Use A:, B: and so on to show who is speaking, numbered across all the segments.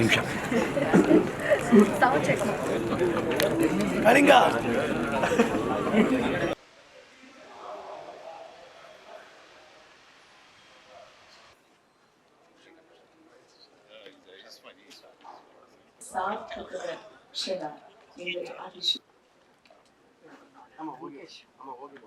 A: నిమిషం కరింగా
B: saat takılı şeyler. Ama o geç. Ama o gibi.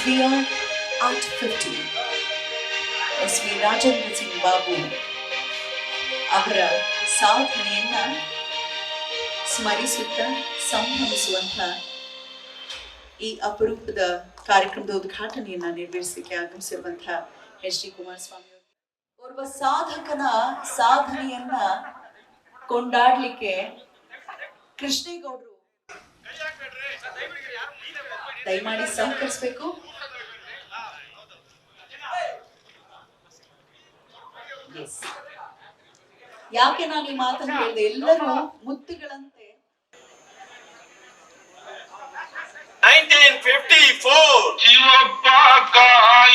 B: R art fifty S V Rajendra Singh Babu ಅವರ ಸಾಧನೆಯನ್ನ ಸ್ಮರಿಸುತ್ತಾ ಸಂಭ್ರಮಿಸುವಂತ ಈ ಅಪರೂಪದ ಕಾರ್ಯಕ್ರಮದ ಉದ್ಘಾಟನೆಯನ್ನ ನೆರವೇರಿಸಲಿಕ್ಕೆ ಆಗಮಿಸಿರುವಂತಹ ಎಚ್ ಡಿ ಕುಮಾರಸ್ವಾಮಿ ಓರ್ವ ಸಾಧಕನ ಸಾಧನೆಯನ್ನ ಕೊಂಡಾಡ್ಲಿಕ್ಕೆ ಕೃಷ್ಣೇಗೌಡರು. ದಯಮಾಡಿ ಸಹಕರಿಸಬೇಕು. ಯಾಕೆ ನಾನು ಈ ಮಾತನ್ನು ಹೇಳಿದೆ? ಎಲ್ಲರೂ ಮುತ್ತುಗಳಂತೆ
C: 1954
D: జీవపాక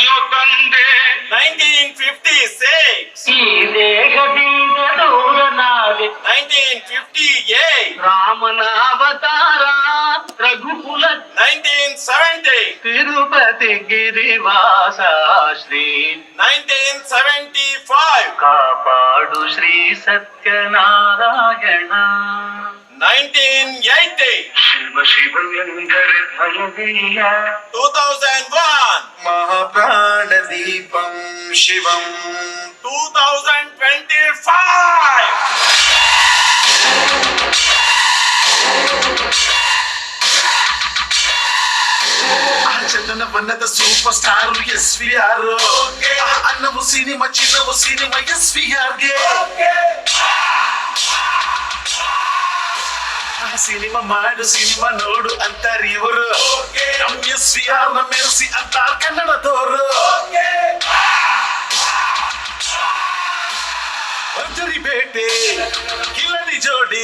D: యుతండే
C: 1956
D: ఈ దేశ బిందూర
C: నాది
D: 1958 రామనావతార రఘుకుల
C: 1970
D: తిరుపతి గిరివాస శ్రీ
C: 1975
D: కాపాడు శ్రీ సత్యనారాయణ.
C: 1980,
D: ಶಿವ ಶಿವವೆಂದರೆ ಭಯವಿಲ್ಲ
C: 2001,
A: ಮಹಾಪ್ರಾಣದೀಪಂ ಶಿವಂ
C: 2025.
A: ಆ ಚಂದನ ಬಣ್ಣದ super star S V R ಅನ್ನವು cinema ಚಿನ್ನವು ಸಿನಿಮಾ ಎಸ್ ವಿ ಆರ್ಗೆ ಸಿನಿಮಾ ಮಾಡು ಸಿನಿಮಾ ನೋಡು ಅಂತಾರೆ ಇವರು ನಮ್ ಎಸ್ ವಿ ಆರ್ ಭರ್ಜರಿ ಬೇಟೆ ಜೋಡಿ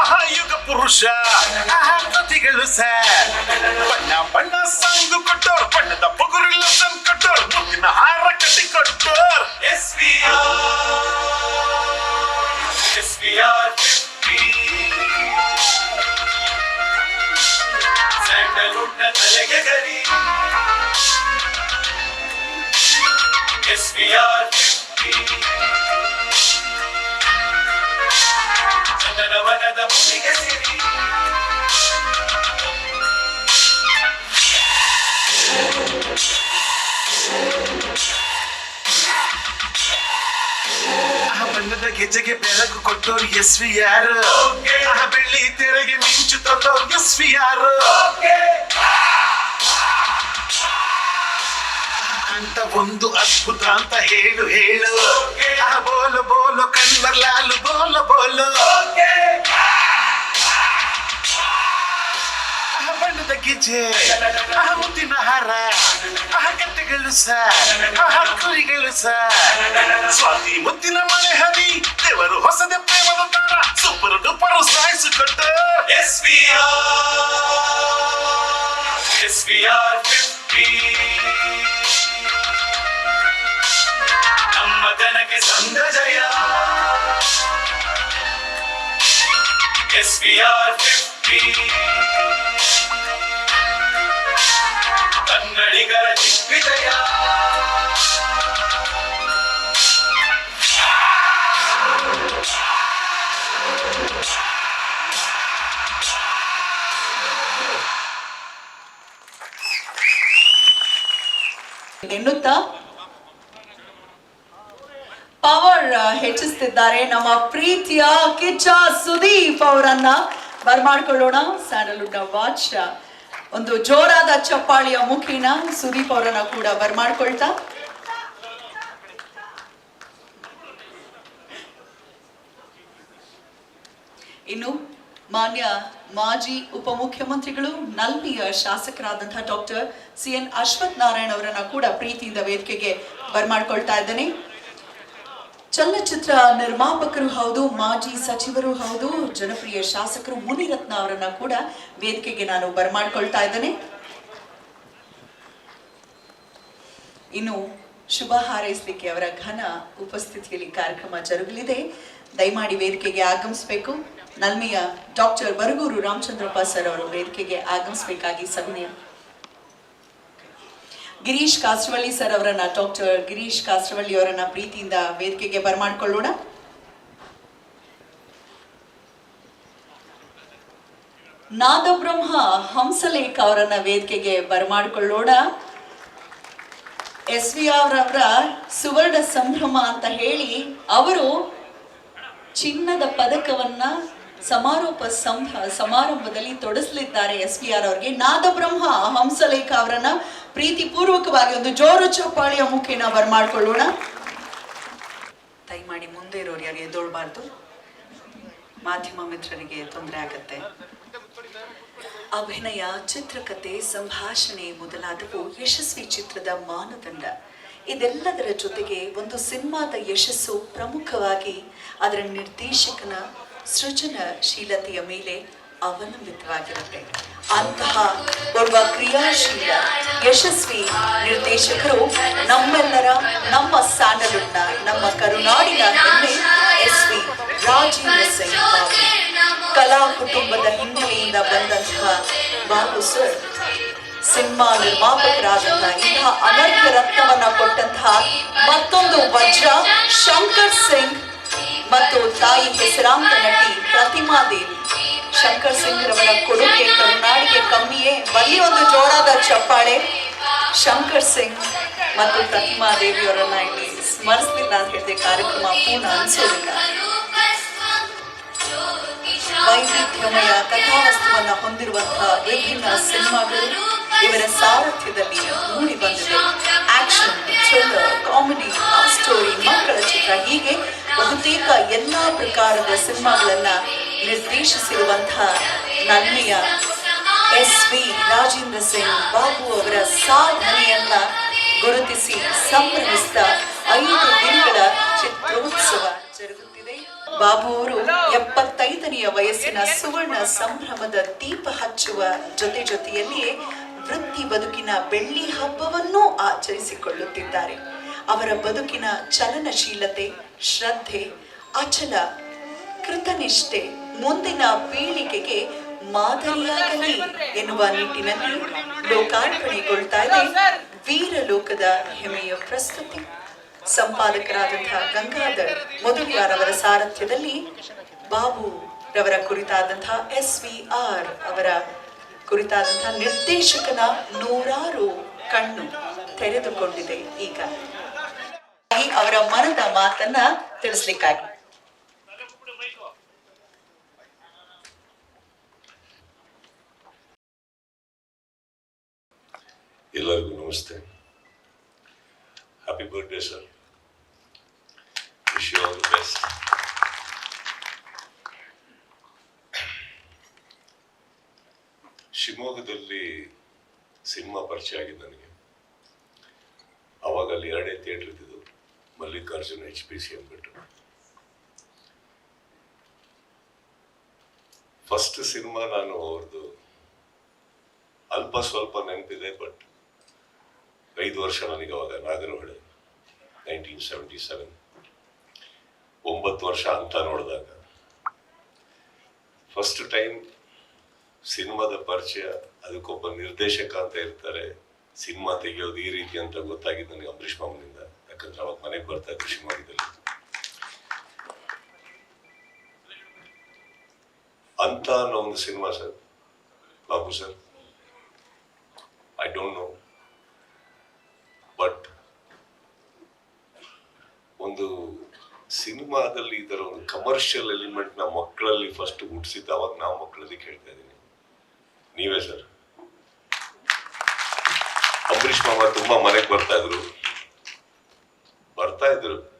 A: ಆಹಾ ಯುಗ ಪುರುಷ ಆಹಾ ಕೃತಿಗಳು ಸರ್ ಬಣ್ಣ ಬಣ್ಣ ಸಾಂಗು ಕೊಟ್ಟೋರ್ ಬಣ್ಣದ ಬಗುರಿಲ್ಲ ಸಂ ಕೊಟ್ಟೋರ್ ಮುತ್ತಿನ ಹಾರ ಕಟ್ಟಿ ಕೊಟ್ಟೋರ್.
C: SVR, SVR 50. ಸ್ಯಾಂಡಲ್ವುಡ್ನ ತಲೆಗೆ ಗರಿ SVR 50. ಚಂದನವನದ ಮುಗಿಗೆ ಸಿರಿ
A: ಆ ಬಣ್ಣದ ಗೆಜ್ಜೆಗೆ ಬೆಳಕು ಕೊಟ್ಟೋರ್ ಎಸ್ ವಿ ಆರ್ ಆ ಬೆಳ್ಳಿ ತೆರೆಗೆ ಮಿಂಚು ತಂದೋರ್ ಎಸ್ ವಿ ಆರ್ ಅಂತ ಒಂದು ಅದ್ಭುತ ಅಂತ ಹೇಳು ಹೇಳು ಆ ಬೋಲು ಬೋಲು ಕಣ್ವರ್ ಲಾಲು ಬೋಲು ಬೋಲು ಆ ಬಣ್ಣದ ಗೆಜ್ಜೆ ಆ ಮುತ್ತಿನ ಹಾರ ಆ ಕಟ್ಟೆಗಳು ಸರ್ ಆ ಕುರಿಗಳು ಸರ್ ಸ್ವಾತಿ ಮುತ್ತಿನ ಮಳೆ ಹನಿ ದೇವರು ಹೊಸದ ಪ್ರೇಮದ ತಾರ ಸೂಪರ್ ಡೂಪರ್ ಸಾಯಿಸಿಕೊಟ್ಟ
C: SVR, SVR 50. ನಮ್ಮ ಜನಕ್ಕೆ ಸಂದ ಜಯ SVR 50. ಕನ್ನಡಿಗರ ದಿಗ್ವಿಜಯ.
B: ಎನ್ನುತ್ತಾ? ಪವರ್ ಹೆಚ್ಚಿಸ್ತಿದ್ದಾರೆ ನಮ್ಮ ಪ್ರೀತಿಯ ಕಿಚ್ಚ ಸುದೀಪ್ ಅವರನ್ನ. ಬರ್ಮಾಡ್ಕೊಳ್ಳೋಣ ಸ್ಯಾಂಡಲ್ವುಡ್ ವಾಚ್ ಒಂದು ಜೋರಾದ ಚಪ್ಪಾಳಿಯ ಮುಖೇನ ಸುದೀಪ್ ಅವರನ್ನ ಕೂಡ ಬರ್ಮಾಡ್ಕೊಳ್ತಾ ಇನ್ನು ಮಾನ್ಯ ಮಾಜಿ ಉಪಮುಖ್ಯಮಂತ್ರಿಗಳು ನಲ್ಮಿಯ ಶಾಸಕರಾದಂತಹ doctor C N Ashwath Narayan ಅವರನ್ನ ಕೂಡ ಪ್ರೀತಿಯಿಂದ ವೇದಿಕೆಗೆ ಬರ್ಮಾಡ್ಕೊಳ್ತಾ ಇದ್ದೇನೆ. ಚಲನಚಿತ್ರ ನಿರ್ಮಾಪಕರು ಹೌದು, ಮಾಜಿ ಸಚಿವರು ಹೌದು, ಜನಪ್ರಿಯ ಶಾಸಕರು ಮುನಿರತ್ನ ಅವರನ್ನ ಕೂಡ ವೇದಿಕೆಗೆ ನಾನು ಬರಮಾಡ್ಕೊಳ್ತಾ ಇದ್ದೇನೆ. ಇನ್ನು ಶುಭ ಹಾರೈಸಲಿಕ್ಕೆ ಅವರ ಘನ ಉಪಸ್ಥಿತಿಯಲ್ಲಿ ಕಾರ್ಯಕ್ರಮ ಜರುಗಲಿದೆ. ದಯಮಾಡಿ ವೇದಿಕೆಗೆ ಆಗಮಿಸಬೇಕು. ನಲ್ಮಿಯ ಡಾಕ್ಟರ್ ಬರಗೂರು ರಾಮಚಂದ್ರಪ್ಪ ಸರ್ ಅವರು ವೇದಿಕೆಗೆ ಆಗಮಿಸಬೇಕಾಗಿ ಸವಿನಯ ಗಿರೀಶ್ ಕಾಸ್ಟವಳ್ಳಿ ಸರ್ ಅವರನ್ನ ಡಾಕ್ಟರ್ ಗಿರೀಶ್ ಕಾಸರವಳ್ಳಿ ಅವರನ್ನ ಪ್ರೀತಿಯಿಂದ ವೇದಿಕೆಗೆ ಬರಮಾಡ್ಕೊಳ್ಳೋಣ. ನಾದಬ್ರಹ್ಮ ಹಂಸಲೇಖ ಅವರನ್ನ ವೇದಿಕೆಗೆ ಬರಮಾಡ್ಕೊಳ್ಳೋಣ. ಎಸ್ ವಿ ಆರ್ ಅವರ ಸುವರ್ಣ ಸಂಭ್ರಮ ಅಂತ ಹೇಳಿ, ಅವರು ಚಿನ್ನದ ಪದಕವನ್ನ ಸಮಾರೋಪ ಸಂಭ, ಸಮಾರಂಭದಲ್ಲಿ ತೊಡಸಲಿದ್ದಾರೆ ಎಸ್ ಪಿ ಆರ್ ಅವರಿಗೆ. ನಾದಬ್ರಹ್ಮ ಹಂಸಲೇಖ ಅವರನ್ನ ಪ್ರೀತಿ ಪೂರ್ವಕವಾಗಿ ಒಂದು ಜೋರು ಚಪ್ಪಾಳಿಯ ಮುಖೇನ ಬರ್ಮಾಡ್ಕೊಳ್ಳೋಣ ದಯಮಾಡಿ ಮುಂದೆ ಇರೋರು ಯಾರು ಎದ್ದೋಳ್ಬಾರ್ದು. ಮಾಧ್ಯಮ ಮಿತ್ರರಿಗೆ ತೊಂದರೆ ಆಗತ್ತೆ. ಅಭಿನಯ ಚಿತ್ರಕಥೆ ಸಂಭಾಷಣೆ ಮೊದಲಾದವು ಯಶಸ್ವಿ ಚಿತ್ರದ ಮಾನದಂಡ. ಇದೆಲ್ಲದರ ಜೊತೆಗೆ ಒಂದು ಸಿನಿಮಾದ ಯಶಸ್ಸು ಪ್ರಮುಖವಾಗಿ ಅದರ ನಿರ್ದೇಶಕನ ಸೃಜನಶೀಲತೆಯ ಮೇಲೆ ಅವಲಂಬಿತವಾಗಿರುತ್ತೆ ಅಂತಹ ಒಬ್ಬ ಕ್ರಿಯಾಶೀಲ, ಯಶಸ್ವಿ ನಿರ್ದೇಶಕರು ನಮ್ಮೆಲ್ಲರ ನಮ್ಮ ಸ್ಯಾಂಡಲ್ವುಡ್ನ ನಮ್ಮ ಕರುನಾಡಿನ ಹೆಮ್ಮೆ ಎಸ್ ವಿ ರಾಜೇಂದ್ರ ಸಿಂಗ್ ಕಲಾ ಕುಟುಂಬದ ಹಿನ್ನೆಲೆಯಿಂದ ಬಂದಂತಹ ಬಾಬು ಸರ್, ಸಿನಿಮಾ ನಿರ್ಮಾಪಕರಾದಂತಹ ಇಂತಹ ಅನರ್ಘ ರತ್ನವನ್ನ ಕೊಟ್ಟಂತಹ ಮತ್ತೊಂದು ವಜ್ರ ಶಂಕರ್ ಮತ್ತು ತಾಯಿ ಹೆಸರಾಂತ ನಟಿ ಪ್ರತಿಮಾ ದೇವಿ. ಶಂಕರ್ ಸಿಂಗ್ ರವರ ಕೊಡುಗೆ ಕರುನಾಡಿಗೆ ಕಮ್ಮಿಯೇ ಬಲ್ಲಿ ಒಂದು ಜೋರಾದ ಚಪ್ಪಾಳೆ. ಶಂಕರ್ ಸಿಂಗ್ ಮತ್ತು ಪ್ರತಿಮಾ ದೇವಿಯವರನ್ನ ಇಲ್ಲಿ ಸ್ಮರಿಸಲಿಲ್ಲ ಅಂತ ಹೇಳಿದೆ, ಕಾರ್ಯಕ್ರಮ ಪೂರ್ಣ ಅನಿಸೋದಿಲ್ಲ. ವೈವಿಧ್ಯಮಯ ಕಥಾವಸ್ತುವನ್ನ ಹೊಂದಿರುವಂತಹ ವಿಭಿನ್ನ ಸಿನಿಮಾಗಳು ಇವರ ಸಾರಥ್ಯದಲ್ಲಿ ಮೂಡಿ ಬಂದಿದೆ ಆಕ್ಷನ್ ಥ್ರಿಲ್ಲರ್ ಕಾಮಿಡಿ ಸ್ಟೋರಿ ಮಕ್ಕಳ ಚಿತ್ರ. ಹೀಗೆ ಬಹುತೇಕ ಎಲ್ಲಾ ಪ್ರಕಾರದ ಸಿನಿಮಾಗಳನ್ನ ನಿರ್ದೇಶಿಸಿರುವಂತಹ ನನ್ಮೆಯ ಎಸ್ ವಿ ರಾಜೇಂದ್ರ ಸಿಂಗ್ ಬಾಬು ಅವರ ಸಾಧನೆಯನ್ನ ಗುರುತಿಸಿ ಸಂಭ್ರಮಿಸಿದ ಐದು ದಿನಗಳ ಚಿತ್ರೋತ್ಸವ ಜರುಗುತ್ತಿದೆ. ಬಾಬು ಅವರು ಎಪ್ಪತ್ತೈದನೆಯ ವಯಸ್ಸಿನ ಸುವರ್ಣ ಸಂಭ್ರಮದ ದೀಪ ಹಚ್ಚುವ ಜೊತೆ ಜೊತೆಯಲ್ಲಿಯೇ ವೃತ್ತಿ ಬದುಕಿನ ಬೆಳ್ಳಿ ಹಬ್ಬವನ್ನೂ ಆಚರಿಸಿಕೊಳ್ಳುತ್ತಿದ್ದಾರೆ. ಅವರ ಬದುಕಿನ ಚಲನಶೀಲತೆ, ಶ್ರದ್ಧೆ, ಅಚಲ ಕೃತನಿಷ್ಠೆ ಮುಂದಿನ ಪೀಳಿಗೆಗೆ ಮಾದರಿಯಾಗಲಿ ಎನ್ನುವ ನಿಟ್ಟಿನಲ್ಲಿ ಲೋಕಾರ್ಪಣೆಗೊಳ್ತಾ ಇದೆ ವೀರಲೋಕದ ಹೆಮ್ಮೆಯ ಪ್ರಸ್ತುತಿ. ಸಂಪಾದಕರಾದಂತಹ ಗಂಗಾಧರ್ ಅವರ ಸಾರಥ್ಯದಲ್ಲಿ ಬಾಬು ರವರ ಕುರಿತಾದಂತಹ ಎಸ್ ವಿ ಆರ್ ಅವರ ಕುರಿತಾದಂತಹ ನಿರ್ದೇಶಕನ ನೂರಾರು ಕಣ್ಣು ತೆರೆದುಕೊಂಡಿದೆ ಈಗ. ಅವರ ಮನದ ಮಾತನ್ನ ತಿಳಿಸ್ಲಿಕ್ಕಾಗಿ.
E: ಎಲ್ಲರಿಗೂ ನಮಸ್ತೆ. Happy birthday sir wish you all the best ಶಿವಮೊಗ್ಗದಲ್ಲಿ ಸಿನಿಮಾ ಪರಿಚಯ ಆಗಿದೆ ನನಗೆ. ಅವಾಗ ಅಲ್ಲಿ ಎರಡೇ ಥಿಯೇಟರ್ ಇದ್ದಿದ್ದು, ಮಲ್ಲಿಕಾರ್ಜುನ ಎಚ್ ಪಿ ಸಿ ಅಂದ್ಬಿಟ್ಟು. ಫಸ್ಟ್ ಸಿನಿಮಾ ನಾನು ಅವ್ರದ್ದು ಅಲ್ಪ ಸ್ವಲ್ಪ ನೆನಪಿದೆ ಬಟ್ ಐದು ವರ್ಷ ನನಗೆ ಅವಾಗ ನಾಗರಹೊಳೆ ನೈನ್ಟೀನ್ ಸೆವೆಂಟಿ ಸೆವೆನ್ ಒಂಬತ್ತು ವರ್ಷ ಅಂತ ನೋಡಿದಾಗ ಫಸ್ಟ್ ಟೈಮ್ ಸಿನಿಮಾದ ಪರಿಚಯ, ಅದಕ್ಕೊಬ್ಬ ನಿರ್ದೇಶಕ ಅಂತ ಇರ್ತಾರೆ. ಸಿನಿಮಾ ತೆಗೆಯೋದು ಈ ರೀತಿ ಅಂತ ಗೊತ್ತಾಗಿದ್ದು ನನಗೆ ಅಂಬರೀಷ್ ಮಾಮನಿಂದ. ಯಾಕಂದ್ರೆ ಅವಾಗ ಮನೆಗೆ ಬರ್ತಾ ಇದ್ರು ಶಿವಮೊಗ್ಗದಲ್ಲಿ ಅಂತ ಅನ್ನೋ ಒಂದು cinema sir. Babu sir. I don't know but ಒಂದು ಸಿನಿಮಾದಲ್ಲಿ ಇದರ ಒಂದು ಕಮರ್ಷಿಯಲ್ ಎಲಿಮೆಂಟ್ನ ಮಕ್ಕಳಲ್ಲಿ ಫಸ್ಟ್ ಹುಟ್ಟಿಸಿದ್ದು ಅವಾಗ ನಾವು ಮಕ್ಕಳಲ್ಲಿ ಕೇಳ್ತಾ ಇದ್ದೀನಿ. ನೀವೇ ಸರ್. ಅಂಬರೀಷ್ ಮಾವ ತುಂಬಾ ಮನೆಗೆ ಬರ್ತಾ ಇದ್ರು. ಬರ್ತಾ ಇದ್ರು.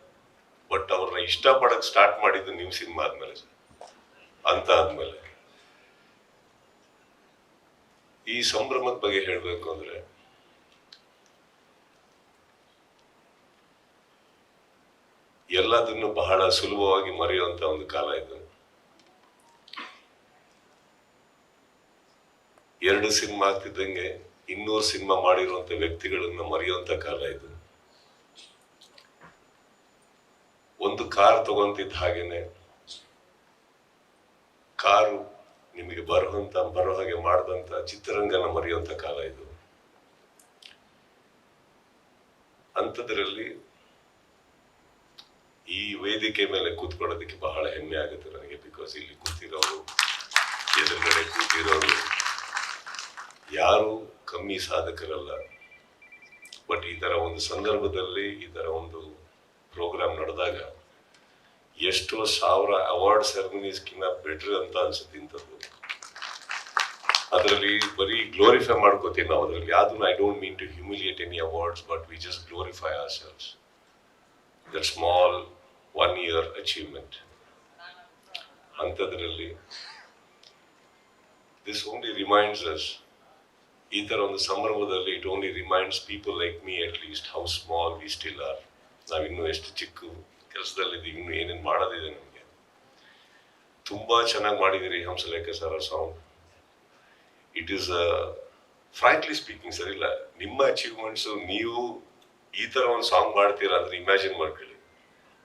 E: ಬಟ್ ಅವ್ರನ್ನ ಇಷ್ಟಪಡಕ್ ಸ್ಟಾರ್ಟ್ ಮಾಡಿದ್ದು ನಿಮ್ ಸಿನಿಮಾ ಆದ್ಮೇಲೆ ಸರ್. ಅಂತ ಆದ್ಮೇಲೆ. ಈ ಸಂಭ್ರಮದ ಬಗ್ಗೆ ಹೇಳ್ಬೇಕು ಅಂದ್ರೆ, ಎಲ್ಲದನ್ನು ಬಹಳ ಸುಲಭವಾಗಿ ಮರೆಯುವಂತ ಒಂದು ಕಾಲ ಇದು. ಎರಡು ಸಿನಿಮಾ ಆಗ್ತಿದ್ದಂಗೆ ಇನ್ನೂರು ಸಿನಿಮಾ ಮಾಡಿರುವಂತ ವ್ಯಕ್ತಿಗಳನ್ನ ಮರೆಯುವಂತ ಕಾಲ ಇದು. ಒಂದು ಕಾರ್ ತಗೊಂತಿದ್ದ ಹಾಗೇನೆ ಕಾರು ನಿಮಗೆ ಬರುವಂತ, ಬರೋ ಹಾಗೆ ಮಾಡಿದಂತ ಚಿತ್ರರಂಗನ ಮರೆಯುವಂತ ಕಾಲ ಇದು. ಅಂಥದ್ರಲ್ಲಿ ಈ ವೇದಿಕೆ ಮೇಲೆ ಕೂತ್ಕೊಳ್ಳೋದಕ್ಕೆ ಬಹಳ ಹೆಮ್ಮೆ ಆಗುತ್ತೆ ನನಗೆ ಬಿಕಾಸ್ ಇಲ್ಲಿ ಕೂತಿರೋರು, ಎದುರುಗಡೆ ಕೂತಿರೋರು ಯಾರು ಕಮ್ಮಿ ಸಾಧಕರಲ್ಲ. ಬಟ್ ಈ ಥರ ಒಂದು ಸಂದರ್ಭದಲ್ಲಿ, ಈ ಥರ ಒಂದು ಪ್ರೋಗ್ರಾಮ್ ನಡೆದಾಗ ಎಷ್ಟೋ ಸಾವಿರ ಅವಾರ್ಡ್ ಸೆರೆಮನೀಸ್ಕಿನ್ನ ಬೆಟ್ರ್ ಅಂತ ಅನ್ಸುತ್ತೆ ಇಂಥದ್ದು. ಅದರಲ್ಲಿ ಬರೀ ಗ್ಲೋರಿಫೈ ಮಾಡ್ಕೋತೀವಿ ನಾವು ಅದರಲ್ಲಿ. ಯಾವ್ದನ್ನು I don't mean to humiliate any awards but we just glorify ourselves that small one year achievement ಅಂಥದ್ರಲ್ಲಿ ದಿಸ್ ಓನ್ಲಿ ರಿಮೈಂಡ್ಸ್ ಅಸ್ ಈ ಥರ ಒಂದು ಸಂಭ್ರಮದಲ್ಲಿ it only reminds people like me at least how small we still are ನಾವಿನ್ನೂ ಎಷ್ಟು ಚಿಕ್ಕ ಕೆಲಸದಲ್ಲಿದ್ದೀವಿ, ಇನ್ನೂ ಏನೇನು ಮಾಡೋದಿದೆ ನಮಗೆ. ತುಂಬಾ ಚೆನ್ನಾಗಿ ಮಾಡಿದಿರಿ Hamsalekha sir song it is frankly speaking sir, ಇಲ್ಲ. ನಿಮ್ಮ ಅಚೀವ್ಮೆಂಟ್ಸ್ ನೀವು ಈ ಥರ ಒಂದು ಸಾಂಗ್ ಮಾಡ್ತೀರಾ ಅಂದರೆ ಇಮ್ಯಾಜಿನ್ ಮಾಡ್ಕೊಳ್ಳಿ.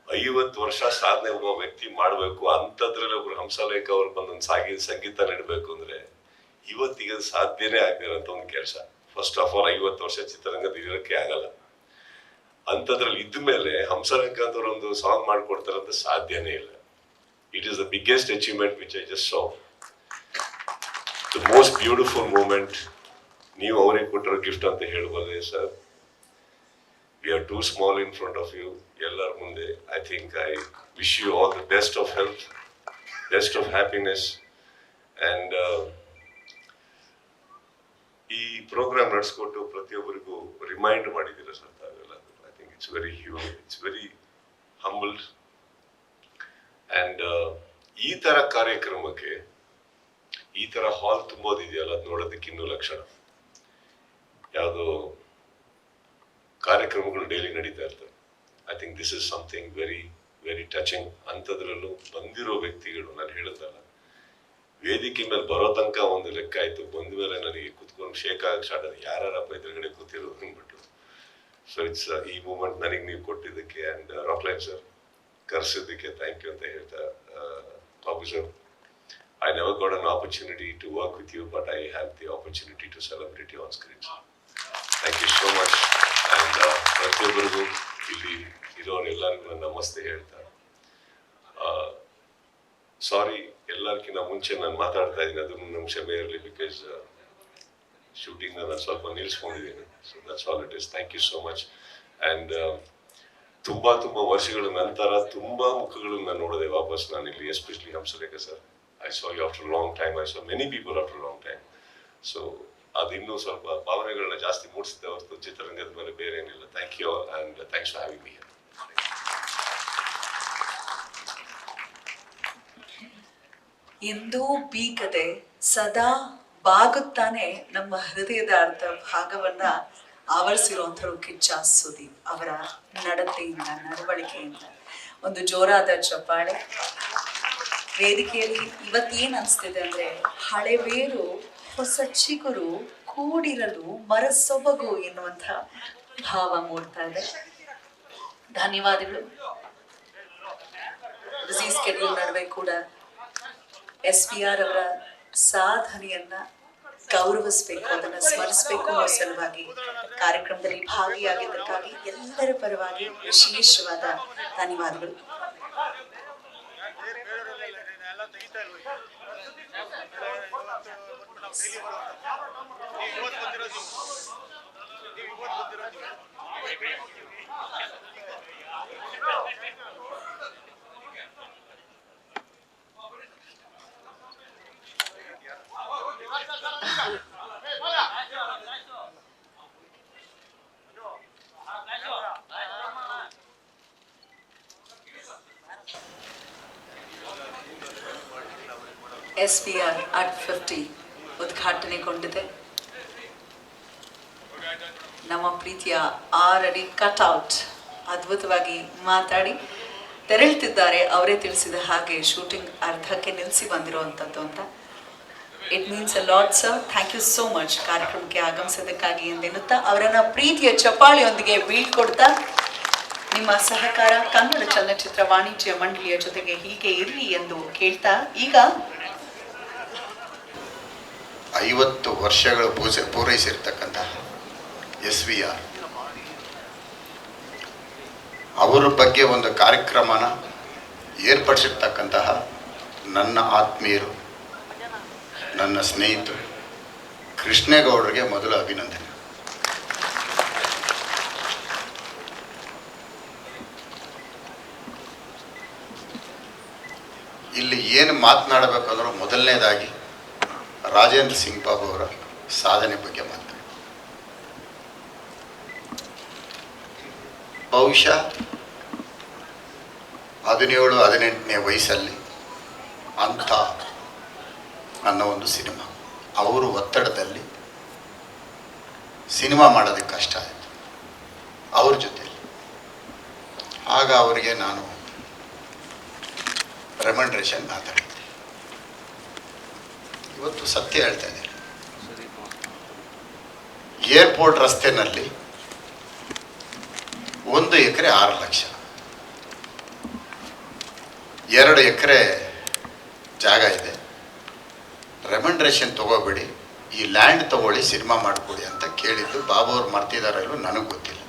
E: ಐವತ್ತು ವರ್ಷ ಸಾಧನೆ ಒಬ್ಬ ವ್ಯಕ್ತಿ ಮಾಡಬೇಕು ಅಂಥದ್ರಲ್ಲಿ ಒಬ್ರು ಹಂಸಲೇಖ ಅವ್ರು ಬಂದೊಂದು ಸಾಗಿ ಸಂಗೀತ ನೀಡಬೇಕು ಅಂದ್ರೆ ಇವತ್ತಿಗೆ ಅದು ಸಾಧ್ಯನೇ ಆಗ್ತಿರೋಂಥ ಒಂದು ಕೆಲಸ. ಫಸ್ಟ್ ಆಫ್ ಆಲ್ ಐವತ್ತು ವರ್ಷ ಚಿತ್ರರಂಗ ಇರೋಕ್ಕೆ ಆಗಲ್ಲ. ಅಂಥದ್ರಲ್ಲಿ ಇದ್ದ ಮೇಲೆ ಹಂಸಲೇಖ ಅಂತವ್ರು ಒಂದು ಸಾಂಗ್ ಮಾಡ್ಕೊಡ್ತಾರಂತ ಸಾಧ್ಯನೇ ಇಲ್ಲ. It is the biggest achievement which I just saw the most beautiful moment ನೀವು ಅವರಿಗೆ ಕೊಟ್ಟಿರೋ ಗಿಫ್ಟ್ ಅಂತ ಹೇಳ್ಬೋದೇ sir we are too small in front of you ಎಲ್ಲರ ಮುಂದೆ I think I wish you all the best of health best of happiness and ಈ program ನಡೆಸ್ಕೊಟ್ಟು ಪ್ರತಿಯೊಬ್ಬರಿಗೂ remind ಮಾಡಿದ್ದೀರಾ ಸರ್ ತಾವೆಲ್ಲ? I think it's very hu it's very humble and ಈ ಥರ ಕಾರ್ಯಕ್ರಮಕ್ಕೆ, ಈ ಥರ ಹಾಲ್ ತುಂಬೋದಿದೆಯಲ್ಲ ಅದು ನೋಡೋದಕ್ಕೆ ಇನ್ನೂ ಲಕ್ಷಣ. ಯಾವುದೋ ಕಾರ್ಯಕ್ರಮಗಳು ಡೈಲಿ ನಡೀತಾ ಇರ್ತವೆ. I think this is something very very touching ಅಂಥದ್ರಲ್ಲೂ ಬಂದಿರೋ ವ್ಯಕ್ತಿಗಳು, ನಾನು ಹೇಳಿದ್ನಲ್ಲ ವೇದಿಕೆ ಮೇಲೆ ಬರೋ ತನಕ ಒಂದು ಲೆಕ್ಕ ಆಯ್ತು. ಬಂದ ಮೇಲೆ ನನಗೆ ಕುತ್ಕೊಂಡು ಶೇಕ್ ಆಗಿ ಸ್ಟಾರ್ಟ್ ಆದ ಯಾರಪ್ಪ ಎದುರುಗಡೆ ಕೂತಿರೋದು ಅಂದ್ಬಿಟ್ಟು ಸೊ ಇಟ್ಸ್ ಈ ಮೂಮೆಂಟ್ ನನಗೆ ನೀವು ಕೊಟ್ಟಿದ್ದಕ್ಕೆ ಆ್ಯಂಡ್ ರಾಕ್ಲೈನ್ ಸರ್ ಕರೆಸಿದ್ದಕ್ಕೆ ಥ್ಯಾಂಕ್ ಯು ಅಂತ ಹೇಳ್ತಾ Babu I never got an opportunity to work with you but I have the opportunity to celebrate on screen thank you so much and uh, ಪ್ರತಿಯೊಬ್ಬರಿಗೂ ಇಲ್ಲಿ ಇರೋರೆಲ್ಲರಿಗೂ ನಮಸ್ತೆ ಹೇಳ್ತಾ. ಸಾರಿ ಎಲ್ಲರಿಗಿಂತ ಮುಂಚೆ ನಾನು ಮಾತಾಡ್ತಾ ಇದ್ದೀನಿ. ಅದನ್ನು ನಮ್ಮ ಕ್ಷಮೆ ಇರಲಿ ಬಿಕಾಸ್ ಶೂಟಿಂಗ್ ನಾನು ಸ್ವಲ್ಪ ನಿಲ್ಲಿಸ್ಕೊಂಡಿದ್ದೀನಿ. So that's all it is thank you so much and ತುಂಬ ತುಂಬ ವರ್ಷಗಳ ನಂತರ ತುಂಬಾ ಮುಖಗಳನ್ನ ನೋಡಿದೆ ವಾಪಸ್ ನಾನು ಇಲ್ಲಿ especially Hamsalekha sir I saw you after long time I saw many people after long time so ಅದಿನ್ನೂ ಸ್ವಲ್ಪ ಭಾವನೆಗಳನ್ನ ಜಾಸ್ತಿ ಮೂಡಿಸಿದೆ ಹೊರತು ಚಿತ್ರರಂಗದ ಮೇಲೆ ಬೇರೆ ಏನಿಲ್ಲ thank you and thanks for having me
B: ಎಂದೂ ಬೀಗದೆ ಸದಾ ಬಾಗುತ್ತಾನೆ ನಮ್ಮ ಹೃದಯದ ಅರ್ಧ ಭಾಗವನ್ನ ಆವರಿಸಿರುವಂಥವ್ರು ಕಿಚ್ಚ ಸುದೀಪ್ ಅವರ ನಡತೆಯಿಂದ, ನಡವಳಿಕೆಯಿಂದ. ಒಂದು ಜೋರಾದ ಚಪ್ಪಾಳೆ ವೇದಿಕೆಯಲ್ಲಿ ಇವತ್ತೇನ್ ಅನಿಸ್ತಿದೆ ಅಂದ್ರೆ ಹಳೆಬೇರು ಹೊಸ ಚಿಗುರು, ಕೂಡಿರಲು ಮರ ಸೊಬಗು ಎನ್ನುವಂಥ ಭಾವ ಮೂಡ್ತಾ ಇದೆ. ಧನ್ಯವಾದಗಳು. ಬಿಸಿ ಸ್ಕೆಡ್ಯೂಲ್ ನಡುವೆ ಕೂಡ ಎಸ್ ಪಿ ಆರ್ ಅವರ ಸಾಧನೆಯನ್ನ ಗೌರವಿಸಬೇಕು, ಅದನ್ನ ಸ್ಮರಿಸಬೇಕು ಅನ್ನೋ ಸಲುವಾಗಿ ಕಾರ್ಯಕ್ರಮದಲ್ಲಿ ಭಾಗಿಯಾಗಿದ್ದಕ್ಕಾಗಿ ಎಲ್ಲರ ಪರವಾಗಿ ವಿಶೇಷವಾದ ಧನ್ಯವಾದಗಳು. S P R at fifty ಉದ್ಘಾಟನೆಗೊಂಡಿದೆ ನಮ್ಮ ಪ್ರೀತಿಯ ಆರಡಿ ಕಟ್ಔಟ್ ಅದ್ಭುತವಾಗಿ ಮಾತಾಡಿ. ತೆರಳುತ್ತಿದ್ದಾರೆ ಅವರೇ ತಿಳಿಸಿದ ಹಾಗೆ ಶೂಟಿಂಗ್ ಅರ್ಧಕ್ಕೆ ನಿಲ್ಲಿಸಿ ಬಂದಿರುವಂಥದ್ದು ಅಂತ. It means a lot sir thank you so much ಕಾರ್ಯಕ್ರಮಕ್ಕೆ ಆಗಮಿಸೋದಕ್ಕಾಗಿ ಎಂದೆನ್ನುತ್ತಾ ಅವರನ್ನ ಪ್ರೀತಿಯ ಚಪಾಳಿಯೊಂದಿಗೆ ಬೀಳ್ಕೊಡ್ತಾ ನಿಮ್ಮ ಸಹಕಾರ ಕನ್ನಡ ಚಲನಚಿತ್ರ ವಾಣಿಜ್ಯ ಮಂಡಳಿಯ ಜೊತೆಗೆ ಹೀಗೆ ಇರಲಿ ಎಂದು ಕೇಳ್ತಾ ಈಗ
F: ಐವತ್ತು ವರ್ಷಗಳು ಪೂಜೆ ಪೂರೈಸಿರ್ತಕ್ಕಂತಹ ಎಸ್ ವಿ ಆರ್. ಅವರ ಬಗ್ಗೆ ಒಂದು ಕಾರ್ಯಕ್ರಮನ ಏರ್ಪಡಿಸಿರ್ತಕ್ಕಂತಹ ನನ್ನ ಆತ್ಮೀಯರು ನನ್ನ ಸ್ನೇಹಿತರು. ಕೃಷ್ಣೇಗೌಡರಿಗೆ ಮೊದಲು ಅಭಿನಂದನೆ. ಇಲ್ಲಿ ಏನು ಮಾತನಾಡಬೇಕಂದ್ರೂ ಮೊದಲನೇದಾಗಿ ರಾಜೇಂದ್ರ ಸಿಂಗ್ ಬಾಬು ಅವರ ಸಾಧನೆ ಬಗ್ಗೆ ಮಾತಾಡಿ ಬಹುಶಃ ಹದಿನೇಳು, ಹದಿನೆಂಟನೇ ವಯಸ್ಸಲ್ಲಿ ಅಂಥ ಅನ್ನೋ ಒಂದು ಸಿನಿಮಾ. ಅವರು ಒತ್ತಡದಲ್ಲಿ ಸಿನಿಮಾ ಮಾಡೋದಕ್ಕೆ ಕಷ್ಟ ಆಯಿತು. ಅವ್ರ ಜೊತೆಲಿ. ಆಗ ಅವರಿಗೆ ನಾನು ರೆಮಂಡ್ರೇಷನ್ ಮಾತಾಡಿದ್ದೆ ಇವತ್ತು ಸತ್ಯ ಹೇಳ್ತಾ ಇದ್ದೀನಿ. ಏರ್ಪೋರ್ಟ್ ರಸ್ತೆನಲ್ಲಿ ಒಂದು ಎಕರೆ ಆರು ಲಕ್ಷ. ಎರಡು ಎಕರೆ ಜಾಗ ಇದೆ. ರೆಮಂಡ್ರೇಷನ್ ತೊಗೋಬೇಡಿ. ಈ ಲ್ಯಾಂಡ್ ತಗೊಳ್ಳಿ, ಸಿನಿಮಾ ಮಾಡಿಕೊಡಿ ಅಂತ ಕೇಳಿದ್ದು ಬಾಬು ಅವ್ರು ಮರ್ತಿದಾರ ಇಲ್ವೋ ನನಗೆ ಗೊತ್ತಿಲ್ಲ.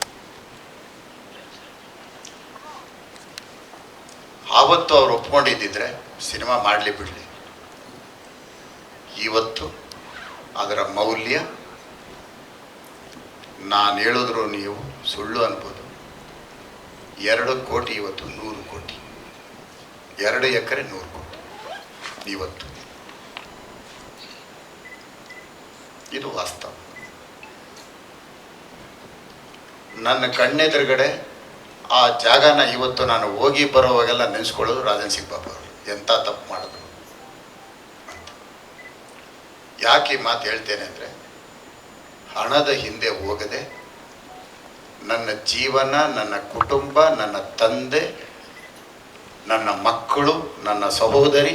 F: ಆವತ್ತು ಅವ್ರು ಒಪ್ಕೊಂಡಿದ್ದಿದ್ರೆ ಸಿನಿಮಾ ಮಾಡಲಿ ಬಿಡಲಿ. ಇವತ್ತು ಅದರ ಮೌಲ್ಯ ನಾನು ಹೇಳಿದ್ರು ನೀವು ಸುಳ್ಳು ಅನ್ಬೋದು. ಎರಡು ಕೋಟಿ ಇವತ್ತು ನೂರು ಕೋಟಿ. ಎರಡು ಎಕರೆ ನೂರು ಕೋಟಿ. ಇವತ್ತು. ಇದು ವಾಸ್ತವ. ನನ್ನ ಕಣ್ಣೆದುರುಗಡೆ ಆ ಜಾಗನ ಇವತ್ತು ನಾನು ಹೋಗಿ ಬರೋವಾಗೆಲ್ಲ ನೆನೆಸ್ಕೊಳ್ಳೋದು ರಾಜನ್ ಸಿಂಗ್ ಬಾಬು ಅವರು. ಎಂಥ ತಪ್ಪು ಮಾಡಿದ್ರು ಯಾಕೆ ಮಾತು ಹೇಳ್ತೇನೆ ಅಂದರೆ, ಹಣದ ಹಿಂದೆ ಹೋಗದೆ, ನನ್ನ ಜೀವನ, ನನ್ನ ಕುಟುಂಬ, ನನ್ನ ತಂದೆ, ನನ್ನ ಮಕ್ಕಳು, ನನ್ನ ಸಹೋದರಿ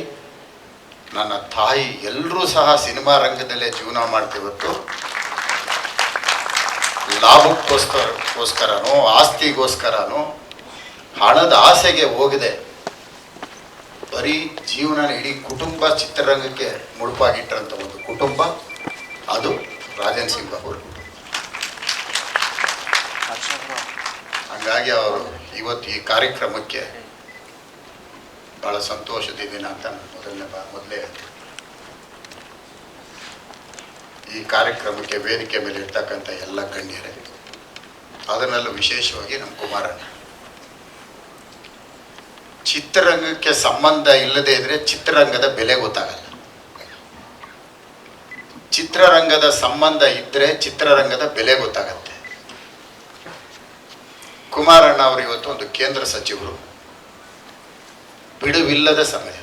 F: ನನ್ನ ತಾಯಿ ಎಲ್ಲರೂ ಸಹ ಸಿನಿಮಾ ರಂಗದಲ್ಲೇ ಜೀವನ ಮಾಡ್ತಿವತ್ತು. ಲಾಭಕ್ಕೋಸ್ಕರಕ್ಕೋಸ್ಕರನೋ ಆಸ್ತಿಗೋಸ್ಕರನೋ, ಹಣದ ಆಸೆಗೆ ಹೋಗದೆ. ಬರೀ ಜೀವನ ಇಡೀ ಕುಟುಂಬ ಚಿತ್ರರಂಗಕ್ಕೆ ಮುಡುಪಾಗಿಟ್ಟಂಥ ಒಂದು ಕುಟುಂಬ, ಅದು ರಾಜನ್ ಸಿಂಗ್ ಅವರು ಹಾಗಾಗಿ ಅವರು ಇವತ್ತು ಈ ಕಾರ್ಯಕ್ರಮಕ್ಕೆ ಬಹಳ ಸಂತೋಷದಿದ್ದೀನಿ ಅಂತ ಮೊದಲನೇ ಮೊದಲೇ. ಈ ಕಾರ್ಯಕ್ರಮಕ್ಕೆ ವೇದಿಕೆ ಮೇಲೆ ಇರ್ತಕ್ಕಂಥ ಎಲ್ಲ ಗಣ್ಯರೇ ಅದರಲ್ಲೂ ವಿಶೇಷವಾಗಿ ನಮ್ಮ ಕುಮಾರಣ್ಣ. ಚಿತ್ರರಂಗಕ್ಕೆ ಸಂಬಂಧ ಇಲ್ಲದೆ ಇದ್ರೆ ಚಿತ್ರರಂಗದ ಬೆಲೆ ಗೊತ್ತಾಗಲ್ಲ. ಚಿತ್ರರಂಗದ ಸಂಬಂಧ ಇದ್ರೆ ಚಿತ್ರರಂಗದ ಬೆಲೆ ಗೊತ್ತಾಗತ್ತೆ. ಕುಮಾರಣ್ಣ ಅವರು ಇವತ್ತು ಒಂದು ಕೇಂದ್ರ ಸಚಿವರು. ಬಿಡುವಿಲ್ಲದ ಸಮಯ.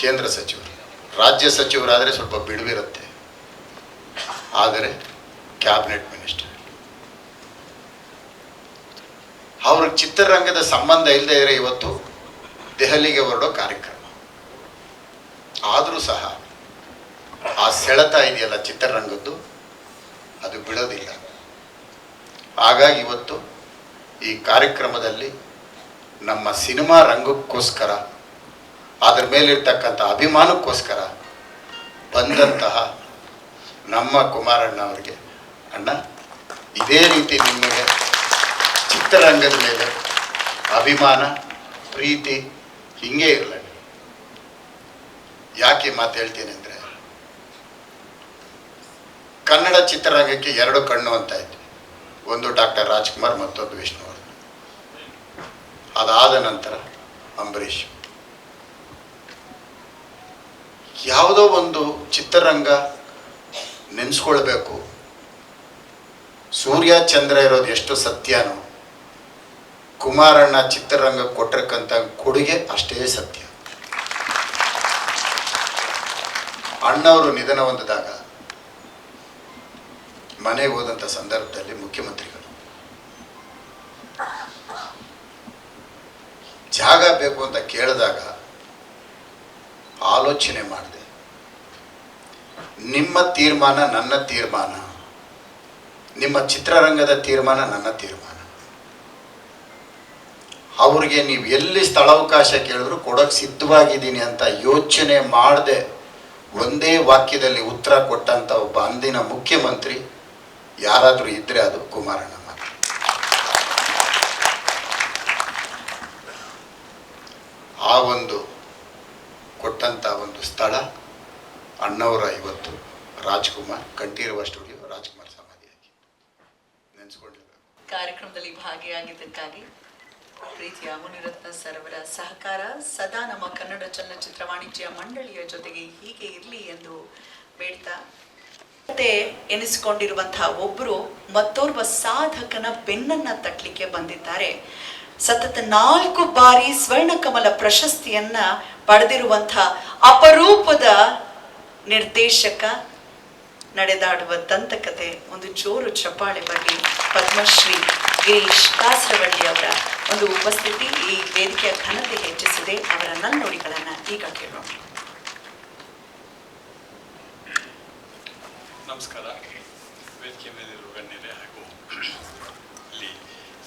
F: ಕೇಂದ್ರ ಸಚಿವರು, ರಾಜ್ಯ ಸಚಿವರಾದರೆ ಸ್ವಲ್ಪ ಬಿಡುವಿರುತ್ತೆ. ಆದರೆ ಕ್ಯಾಬಿನೆಟ್ ಮಿನಿಸ್ಟರ್. ಅವರು ಚಿತ್ರರಂಗದ ಸಂಬಂಧ ಇಲ್ಲದೆ ಇದ್ರೆ ಇವತ್ತು ದೆಹಲಿಗೆ ಹೊರಡೋ ಕಾರ್ಯಕ್ರಮ. ಆದರೂ ಸಹ ಆ ಸೆಳೆತ ಇದೆಯಲ್ಲ ಚಿತ್ರರಂಗದ್ದು, ಅದು ಬಿಡೋದಿಲ್ಲ. ಹಾಗಾಗಿ ಇವತ್ತು ಈ ಕಾರ್ಯಕ್ರಮದಲ್ಲಿ ನಮ್ಮ ಸಿನಿಮಾ ರಂಗಕ್ಕೋಸ್ಕರ ಅದರ ಮೇಲಿರ್ತಕ್ಕಂಥ ಅಭಿಮಾನಕ್ಕೋಸ್ಕರ ಬಂದಂತಹ ನಮ್ಮ ಕುಮಾರಣ್ಣ ಅವರಿಗೆ, ಅಣ್ಣ, ಇದೇ ರೀತಿ ನಿಮಗೆ ಚಿತ್ರರಂಗದ ಮೇಲೆ ಅಭಿಮಾನ, ಪ್ರೀತಿ ಹಿಂಗೆ ಇರಲಿ. ಯಾಕೆ ಮಾತು ಹೇಳ್ತೀನಿ ಅಂದರೆ, ಕನ್ನಡ ಚಿತ್ರರಂಗಕ್ಕೆ ಎರಡು ಕಣ್ಣು ಅಂತ ಇತ್ತು. ಒಂದು ಡಾಕ್ಟರ್ ರಾಜ್ಕುಮಾರ್, ಮತ್ತೊಂದು ವಿಷ್ಣುವರ್ಧನ್ ಅದಾದ ನಂತರ ಅಂಬರೀಷ್. ಯಾವುದೋ ಒಂದು ಚಿತ್ರರಂಗ ನೆನೆಸ್ಕೊಳ್ಬೇಕು. ಸೂರ್ಯ, ಚಂದ್ರ ಇರೋದು ಎಷ್ಟು ಸತ್ಯನೋ, ಕುಮಾರಣ್ಣ ಚಿತ್ರರಂಗ ಕೊಟ್ಟಿರಕ್ಕಂಥ ಕೊಡುಗೆ ಅಷ್ಟೇ ಸತ್ಯ. ಅಣ್ಣವರು ನಿಧನ ಹೊಂದಿದಾಗ ಮನೆಗೆ ಹೋದಂಥ ಸಂದರ್ಭದಲ್ಲಿ ಮುಖ್ಯಮಂತ್ರಿಗಳು ಜಾಗ ಬೇಕು ಅಂತ ಕೇಳಿದಾಗ ಆಲೋಚನೆ ಮಾಡಿದೆ. ನಿಮ್ಮ ತೀರ್ಮಾನ ನನ್ನ ತೀರ್ಮಾನ. ನಿಮ್ಮ ಚಿತ್ರರಂಗದ ತೀರ್ಮಾನ ನನ್ನ ತೀರ್ಮಾನ. ಅವ್ರಿಗೆ ನೀವು ಎಲ್ಲಿ ಸ್ಥಳಾವಕಾಶ ಕೇಳಿದ್ರು ಕೊಡೋಕೆ ಸಿದ್ಧವಾಗಿದ್ದೀನಿ ಅಂತ ಯೋಚನೆ ಮಾಡದೆ. ಒಂದೇ ವಾಕ್ಯದಲ್ಲಿ ಉತ್ತರ ಕೊಟ್ಟಂಥ ಒಬ್ಬ ಅಂದಿನ ಮುಖ್ಯಮಂತ್ರಿ, ಯಾರಾದರೂ ಇದ್ದರೆ ಅದು ಕುಮಾರಣ್ಣ. ಆ ಒಂದು ಕೊಟ್ಟಂಥ ಒಂದು ಸ್ಥಳ ಅಣ್ಣವರ ಇವತ್ತು ರಾಜ್ಕುಮಾರ್, ಕಂಠೀರವ ಸ್ಟುಡಿಯೋ, ರಾಜ್ಕುಮಾರ್ ಸಮಾಧಿಯಾಗಿ.
B: ಕಾರ್ಯಕ್ರಮದಲ್ಲಿ ಭಾಗಿಯಾಗಿದ್ದಕ್ಕಾಗಿ ಪ್ರೀತಿಯ ಮುನಿರತ್ನ ಸರ್ವರ ಸಹಕಾರ ಸದಾ ನಮ್ಮ ಕನ್ನಡ ಚಲನಚಿತ್ರ ವಾಣಿಜ್ಯ ಮಂಡಳಿಯ ಜೊತೆಗೆ ಹೀಗೆ ಇರಲಿ ಎಂದು ಬೇಡ್ತಾ ಮತ್ತೆ ಎನಿಸಿಕೊಂಡಿರುವಂತಹ ಒಬ್ಬರು ಮತ್ತೋರ್ವ ಸಾಧಕನ ಬೆನ್ನನ್ನ ತಟ್ಟಲಿಕ್ಕೆ ಬಂದಿದ್ದಾರೆ. ಸತತ ನಾಲ್ಕು ಬಾರಿ ಸ್ವರ್ಣಕಮಲ ಪ್ರಶಸ್ತಿಯನ್ನ ಪಡೆದಿರುವಂತಹ ಅಪರೂಪದ ನಿರ್ದೇಶಕ, ನಡೆದಾಡುವ ದಂತಕತೆ ಒಂದು ಜೋರು ಚಪ್ಪಾಳೆ ಬಗ್ಗೆ ಪದ್ಮಶ್ರೀ ಗಿರೀಶ್ ಕಾಸರವಳ್ಳಿ ಅವರ ಒಂದು ಉಪಸ್ಥಿತಿ ಈ ವೇದಿಕೆಯ ಘನತೆ ಹೆಚ್ಚಿಸಿದೆ. ಅವರ ನನ್ನೊಡಿಗಳನ್ನ ಈಗ ಕೇಳೋಣ.
G: ನಮಸ್ಕಾರ.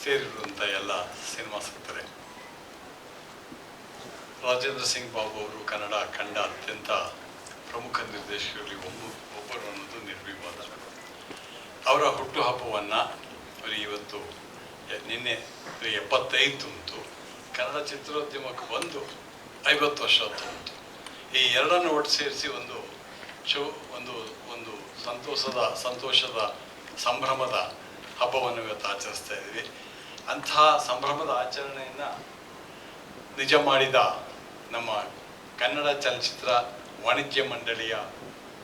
G: ಸೇರಿರುವಂಥ ಎಲ್ಲ ಸಿನಿಮಾ ಸಿಗ್ತಾರೆ ರಾಜೇಂದ್ರ ಸಿಂಗ್ ಬಾಬು ಅವರು ಕನ್ನಡ ಕಂಡ ಅತ್ಯಂತ ಪ್ರಮುಖ ನಿರ್ದೇಶಕರಲ್ಲಿ ಒಬ್ಬ ಒಬ್ಬರು ಅನ್ನೋದು ನಿರ್ವಿವಾದ. ಅವರ ಹುಟ್ಟುಹಬ್ಬವನ್ನು ಇವತ್ತು ನಿನ್ನೆ ಎಪ್ಪತ್ತೈದು ಉಂಟು ಕನ್ನಡ ಚಿತ್ರೋದ್ಯಮಕ್ಕೆ ಬಂದು ಐವತ್ತು ವರ್ಷ ತುಂಬಿತು. ಈ ಎರಡನ್ನು ಒಟ್ಟು ಸೇರಿಸಿ ಒಂದು ಶೋ, ಒಂದು ಒಂದು ಸಂತೋಷದ ಸಂತೋಷದ ಸಂಭ್ರಮದ ಹಬ್ಬವನ್ನು ಇವತ್ತು ಆಚರಿಸ್ತಾ ಇದ್ದೀವಿ. ಅಂತಹ ಸಂಭ್ರಮದ ಆಚರಣೆಯನ್ನು ನಿಜ ಮಾಡಿದ ನಮ್ಮ ಕನ್ನಡ ಚಲನಚಿತ್ರ ವಾಣಿಜ್ಯ ಮಂಡಳಿಯ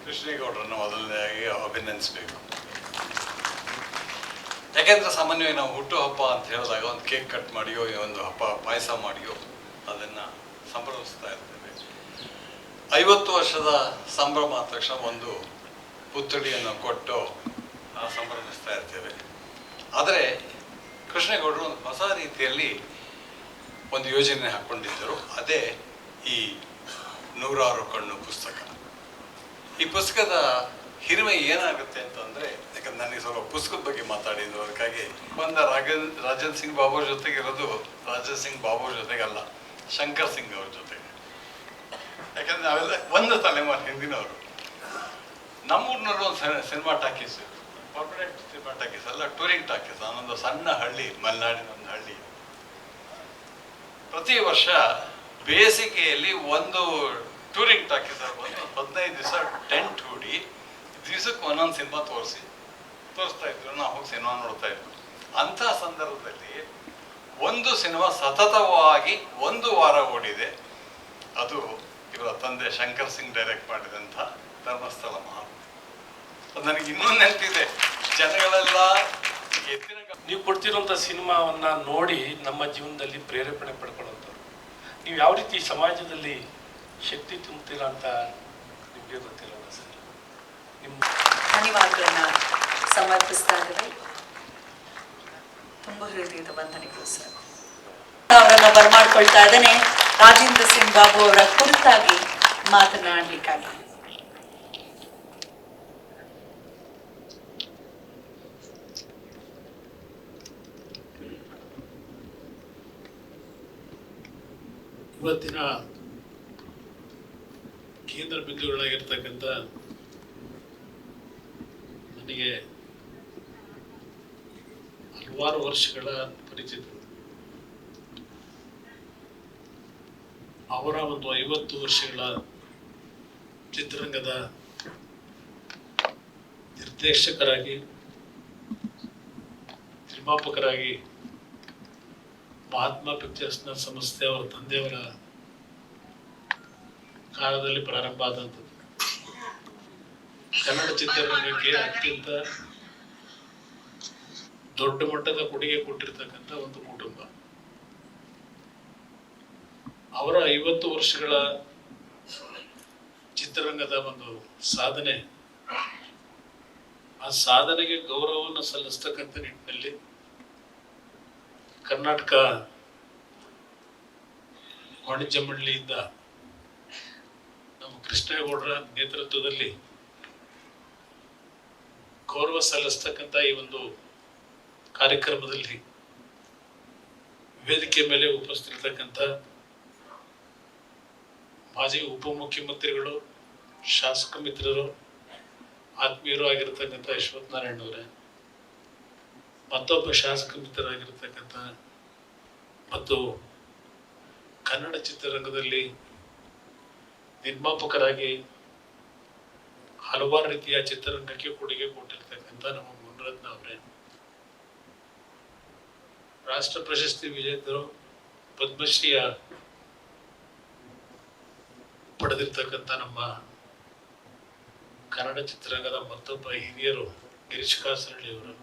G: ಕೃಷ್ಣೇಗೌಡರನ್ನು ಮೊದಲನೇದಾಗಿ ಅಭಿನಂದಿಸಬೇಕು. ಯಾಕೆಂದ್ರೆ ಸಾಮಾನ್ಯವಾಗಿ ನಾವು ಹುಟ್ಟುಹಬ್ಬ ಅಂತ ಹೇಳಿದಾಗ ಒಂದು ಕೇಕ್ ಕಟ್ ಮಾಡಿಯೋ ಒಂದು ಹಬ್ಬ ಪಾಯಸ ಮಾಡಿಯೋ ಅದನ್ನು ಸಂಭ್ರಮಿಸ್ತಾ ಇರ್ತೇವೆ. ಐವತ್ತು ವರ್ಷದ ಸಂಭ್ರಮ ಆದ ತಕ್ಷಣ ಒಂದು ಪುತ್ಥಳಿಯನ್ನು ಕೊಟ್ಟು ಸಂಭ್ರಮಿಸ್ತಾ ಇರ್ತೇವೆ. ಆದರೆ ಕೃಷ್ಣೇಗೌಡರು ಒಂದು ಹೊಸ ರೀತಿಯಲ್ಲಿ ಒಂದು ಯೋಜನೆ ಹಾಕ್ಕೊಂಡಿದ್ದರು ಅದೇ ಈ ನೂರಾರು ಕಣ್ಣು ಪುಸ್ತಕ. ಈ ಪುಸ್ತಕದ ಹಿರಿಮೆ ಏನಾಗುತ್ತೆ ಅಂತಂದ್ರೆ, ಯಾಕಂದ್ರೆ ನನಗೆ ಸ್ವಲ್ಪ ಪುಸ್ತಕದ ಬಗ್ಗೆ ಮಾತಾಡಿದ್ದು, ಅದಕ್ಕಾಗಿ ಬಂದ ರಾಜನ್ ರಾಜನ್ ಸಿಂಗ್ ಬಾಬು ಜೊತೆಗೆ ಇರೋದು ರಾಜನ್ ಸಿಂಗ್ ಬಾಬು ಜೊತೆಗಲ್ಲ ಶಂಕರ್ ಸಿಂಗ್ ಅವ್ರ ಜೊತೆಗೆ. ಯಾಕಂದ್ರೆ ನಾವೆಲ್ಲ ಒಂದು ತಲೆಮಾರು ಹಿಂದಿನವರು. ನಮ್ಮೂರಿನಲ್ಲೂ ಒಂದು cinema talkies. Corporate cinema talkies ಅಲ್ಲ ಟೂರಿಂಗ್ ಟಾಕೀಸ್ ನಾನೊಂದು ಸಣ್ಣ ಹಳ್ಳಿ ಮಲೆನಾಡಿನ ಒಂದು ಹಳ್ಳಿ. ಪ್ರತಿ ವರ್ಷ ಬೇಸಿಗೆಯಲ್ಲಿ ಒಂದು ಟೂರಿಂಗ್ ಟಾಕೀಸ್ ಬಂದು ಹದಿನೈದು ದಿವಸ ಟೆಂಟ್ ಹೂಡಿ, ದಿವಸಕ್ಕೆ ಒಂದೊಂದು ಸಿನಿಮಾ ತೋರಿಸಿ, ತೋರಿಸ್ತಾ ಇದ್ರು. ನಾವು ಹೋಗಿ ಸಿನಿಮಾ ನೋಡ್ತಾ ಇದ್ವಿ ಅಂಥ ಸಂದರ್ಭದಲ್ಲಿ ಒಂದು ಸಿನಿಮಾ ಸತತವಾಗಿ ಒಂದು ವಾರ ಓಡಿದೆ. ಅದು ಇವರ ತಂದೆ ಶಂಕರ್ ಸಿಂಗ್ ಡೈರೆಕ್ಟ್ ಮಾಡಿದಂಥ ಧರ್ಮಸ್ಥಳ ಮಹಾ ಅದು ನನಗೆ ಇನ್ನೂ ನೆನಪಿದೆ. ಜನಗಳೆಲ್ಲ ಎತ್ತಿನ
H: ನೀವು ಕೊಡ್ತಿರೋಂಥ ಸಿನಿಮಾವನ್ನ ನೋಡಿ ನಮ್ಮ ಜೀವನದಲ್ಲಿ ಪ್ರೇರೇಪಣೆ ಪಡ್ಕೊಳ್ಳೋಂಥವ್ರು ನೀವು ಯಾವ ರೀತಿ ಸಮಾಜದಲ್ಲಿ ಶಕ್ತಿ ತುಂಬುತ್ತೀರಾ ಅಂತ ನಿಮಗೆ ಗೊತ್ತಿರಲ್ಲ ಸರ್. ನಿಮ್ಮ
B: ಧನ್ಯವಾದಗಳನ್ನ ಸಮರ್ಪಿಸ್ತಾ ಇದ್ದೀನಿ ತುಂಬ ಹೃದಯದ ವಂದನೆಗಳು ಸರ್. ಅವರನ್ನ ಬರಮಾಡ್ಕೊಳ್ತಾ ಇದ್ದೇನೆ. ರಾಜೇಂದ್ರ ಸಿಂಗ್ ಬಾಬು ಅವರ ಕುರಿತಾಗಿ ಮಾತನಾಡಲಿಕ್ಕಾಗಿ.
I: ಇವತ್ತಿನ ಕೇಂದ್ರ ಬಿಂದುಗಳಾಗಿರ್ತಕ್ಕಂಥ ನನಗೆ ಹಲವಾರು ವರ್ಷಗಳ ಪರಿಚಿತ ಅವರ ಒಂದು ಐವತ್ತು ವರ್ಷಗಳ ಚಿತ್ರರಂಗದ ನಿರ್ದೇಶಕರಾಗಿ ನಿರ್ಮಾಪಕರಾಗಿ ಮಹಾತ್ಮ ಪಿಕ್ಚರ್ಸ್ನ ಸಂಸ್ಥೆ ಅವರ ತಂದೆಯವರ ಕಾಲದಲ್ಲಿ ಪ್ರಾರಂಭ ಆದಂಥದ್ದು. ಕನ್ನಡ ಚಿತ್ರರಂಗಕ್ಕೆ ಅತ್ಯಂತ ದೊಡ್ಡ ಮಟ್ಟದ ಕೊಡುಗೆ ಕೊಟ್ಟಿರ್ತಕ್ಕಂಥ ಒಂದು ಕುಟುಂಬ. ಅವರ ಐವತ್ತು ವರ್ಷಗಳ ಚಿತ್ರ ಚಿತ್ರರಂಗದ ಒಂದು ಸಾಧನೆ, ಆ ಸಾಧನೆಗೆ ಗೌರವವನ್ನು ಸಲ್ಲಿಸ್ತಕ್ಕಂಥ ನಿಟ್ಟಿನಲ್ಲಿ ಕರ್ನಾಟಕ ವಾಣಿಜ್ಯ ಮಂಡಳಿಯಿಂದ ನಮ್ಮ ಕೃಷ್ಣೇಗೌಡರ ನೇತೃತ್ವದಲ್ಲಿ ಗೌರವ ಸಲ್ಲಿಸ್ತಕ್ಕಂಥ ಈ ಒಂದು ಕಾರ್ಯಕ್ರಮದಲ್ಲಿ ವೇದಿಕೆ ಮೇಲೆ ಉಪಸ್ಥಿತಿರ್ತಕ್ಕಂಥ ಮಾಜಿ ಉಪಮುಖ್ಯಮಂತ್ರಿಗಳು, ಶಾಸಕ ಮಿತ್ರರು, ಆತ್ಮೀಯರು ಆಗಿರತಕ್ಕಂಥ ನಾರಾಯಣ್ ಅವರೇ ಮತ್ತೊಬ್ಬ ಶಾಸಕ ಮಿತ್ರರಾಗಿರ್ತಕ್ಕಂಥ ಮತ್ತು ಕನ್ನಡ ಚಿತ್ರರಂಗದಲ್ಲಿ ನಿರ್ಮಾಪಕರಾಗಿ ಹಲವಾರು ರೀತಿಯ ಚಿತ್ರರಂಗಕ್ಕೆ ಕೊಡುಗೆ ಕೊಟ್ಟಿರ್ತಕ್ಕಂಥ ನಮ್ಮ ಮುನರತ್ನ ಅವರೇ. ರಾಷ್ಟ್ರ ಪ್ರಶಸ್ತಿ ವಿಜೇತರು ಪದ್ಮಶ್ರೀಯ ಪಡೆದಿರ್ತಕ್ಕಂಥ ನಮ್ಮ ಕನ್ನಡ ಚಿತ್ರರಂಗದ ಮತ್ತೊಬ್ಬ ಹಿರಿಯರು ಗಿರೀಶ್ ಕಾಸರಳ್ಳಿ ಅವರು.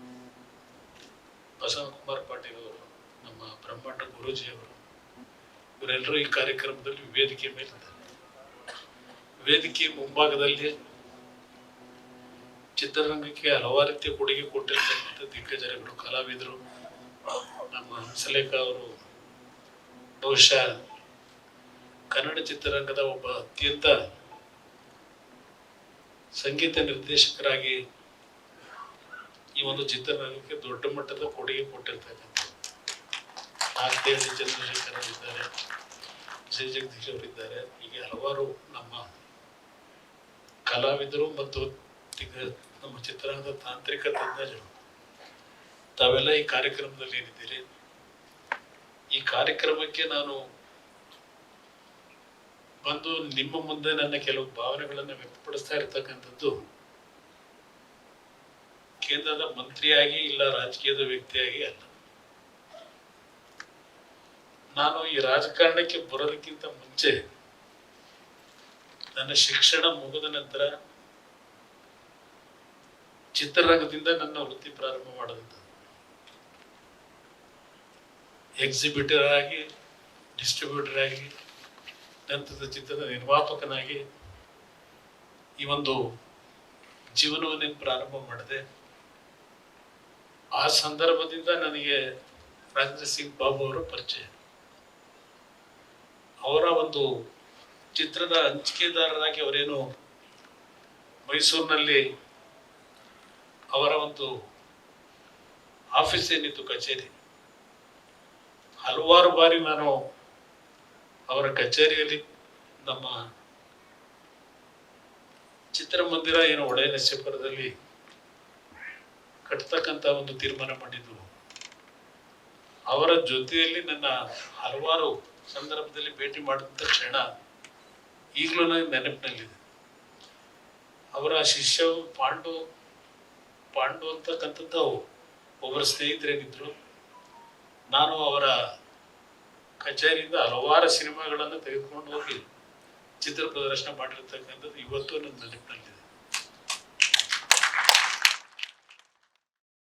I: ಬಸವಕುಮಾರ್ ಪಾಟೀಲ್ ಅವರು, ನಮ್ಮ ಬ್ರಹ್ಮಾಂಡ ಗುರೂಜಿ ಅವರು, ಇವರೆಲ್ಲರೂ ಈ ಕಾರ್ಯಕ್ರಮದಲ್ಲಿ ವೇದಿಕೆ ಮೇಲಿದ್ದಾರೆ ವೇದಿಕೆ ಮುಂಭಾಗದಲ್ಲಿ ಚಿತ್ರರಂಗಕ್ಕೆ ಹಲವಾರು ರೀತಿಯ ಕೊಡುಗೆ ಕೊಟ್ಟಿರ್ತಕ್ಕಂಥ ದಿಗ್ಗಜರುಗಳು, ಕಲಾವಿದರು, ನಮ್ಮ ಹಂಸಲೇಖ ಅವರು, ಬಹುಶಃ ಕನ್ನಡ ಚಿತ್ರರಂಗದ ಒಬ್ಬ ಅತ್ಯಂತ ಸಂಗೀತ ನಿರ್ದೇಶಕರಾಗಿ ಈ ಒಂದು ಚಿತ್ರರಂಗಕ್ಕೆ ದೊಡ್ಡ ಮಟ್ಟದ ಕೊಡುಗೆ ಕೊಟ್ಟಿರ್ತಕ್ಕಂಥ ನಾಗದೇವಿ ಚಂದ್ರಶೇಖರ್ ಜಯ ಜಗದೀಶ್ ಅವರಿದ್ದಾರೆ ಹೀಗೆ ಹಲವಾರು ನಮ್ಮ ಕಲಾವಿದರು ಮತ್ತು ನಮ್ಮ ಚಿತ್ರರಂಗದ ತಾಂತ್ರಿಕ ತಜ್ಞರು, ತಾವೆಲ್ಲ ಈ ಕಾರ್ಯಕ್ರಮದಲ್ಲಿ ಏನಿದ್ದೀರಿ? ಈ ಕಾರ್ಯಕ್ರಮಕ್ಕೆ ನಾನು ಬಂದು ನಿಮ್ಮ ಮುಂದೆ ನನ್ನ ಕೆಲವು ಭಾವನೆಗಳನ್ನು ವ್ಯಕ್ತಪಡಿಸ್ತಾ ಇರತಕ್ಕಂಥದ್ದು ಕೇಂದ್ರದ ಮಂತ್ರಿಯಾಗಿ ಇಲ್ಲ ರಾಜಕೀಯದ ವ್ಯಕ್ತಿಯಾಗಿ ಅಲ್ಲ. ನಾನು ಈ ರಾಜಕಾರಣಕ್ಕೆ ಬರೋದಕ್ಕಿಂತ ಮುಂಚೆ ನನ್ನ ಶಿಕ್ಷಣ ಮುಗಿದ ನಂತರ ಚಿತ್ರರಂಗದಿಂದ ನನ್ನ ವೃತ್ತಿ ಪ್ರಾರಂಭ ಮಾಡಿದಂತ. ಎಕ್ಸಿಬಿಟರ್ ಆಗಿ ಡಿಸ್ಟ್ರಿಬ್ಯೂಟರ್ ಆಗಿ, ನಂತರದ ಚಿತ್ರದ ನಿರ್ಮಾಪಕನಾಗಿ ಈ ಒಂದು ಜೀವನವನ್ನೇನು ಪ್ರಾರಂಭ ಮಾಡಿದೆ. ಆ ಸಂದರ್ಭದಿಂದ ನನಗೆ ರಾಜೇಂದ್ರ ಸಿಂಗ್ ಬಾಬು ಅವರ ಪರಿಚಯ. ಅವರ ಒಂದು ಚಿತ್ರದ ಹಂಚಿಕೆದಾರರಾಗಿ ಅವರೇನು ಮೈಸೂರಿನಲ್ಲಿ ಅವರ ಒಂದು ಆಫೀಸ್ ಏನಿತ್ತು ಕಚೇರಿ. ಹಲವಾರು ಬಾರಿ ನಾನು ಅವರ ಕಚೇರಿಯಲ್ಲಿ ನಮ್ಮ ಚಿತ್ರಮಂದಿರ ಏನು ಒಡೆಯ ನರಸೀಪುರದಲ್ಲಿ ಕಟ್ತಕ್ಕಂಥ ಒಂದು ತೀರ್ಮಾನ ಮಾಡಿದ್ರು. ಅವರ ಜೊತೆಯಲ್ಲಿ ನನ್ನ ಹಲವಾರು ಸಂದರ್ಭದಲ್ಲಿ ಭೇಟಿ ಮಾಡಿದಂಥ ಕ್ಷಣ ಈಗಲೂ ನನಗೆ ನೆನಪಿನಲ್ಲಿದೆ. ಅವರ ಶಿಷ್ಯ ಪಾಂಡು ಪಾಂಡು ಅಂತಕ್ಕಂಥದ್ದು ಒಬ್ಬರ ಸ್ನೇಹಿತರಾಗಿದ್ದರು ನಾನು ಅವರ ಕಚೇರಿಯಿಂದ ಹಲವಾರು ಸಿನಿಮಾಗಳನ್ನು ತೆಗೆದುಕೊಂಡು ಹೋಗಿ ಚಿತ್ರ ಪ್ರದರ್ಶನ ಮಾಡಿರ್ತಕ್ಕಂಥದ್ದು ಇವತ್ತು ನನ್ನ ನೆನಪಿನಲ್ಲಿದೆ.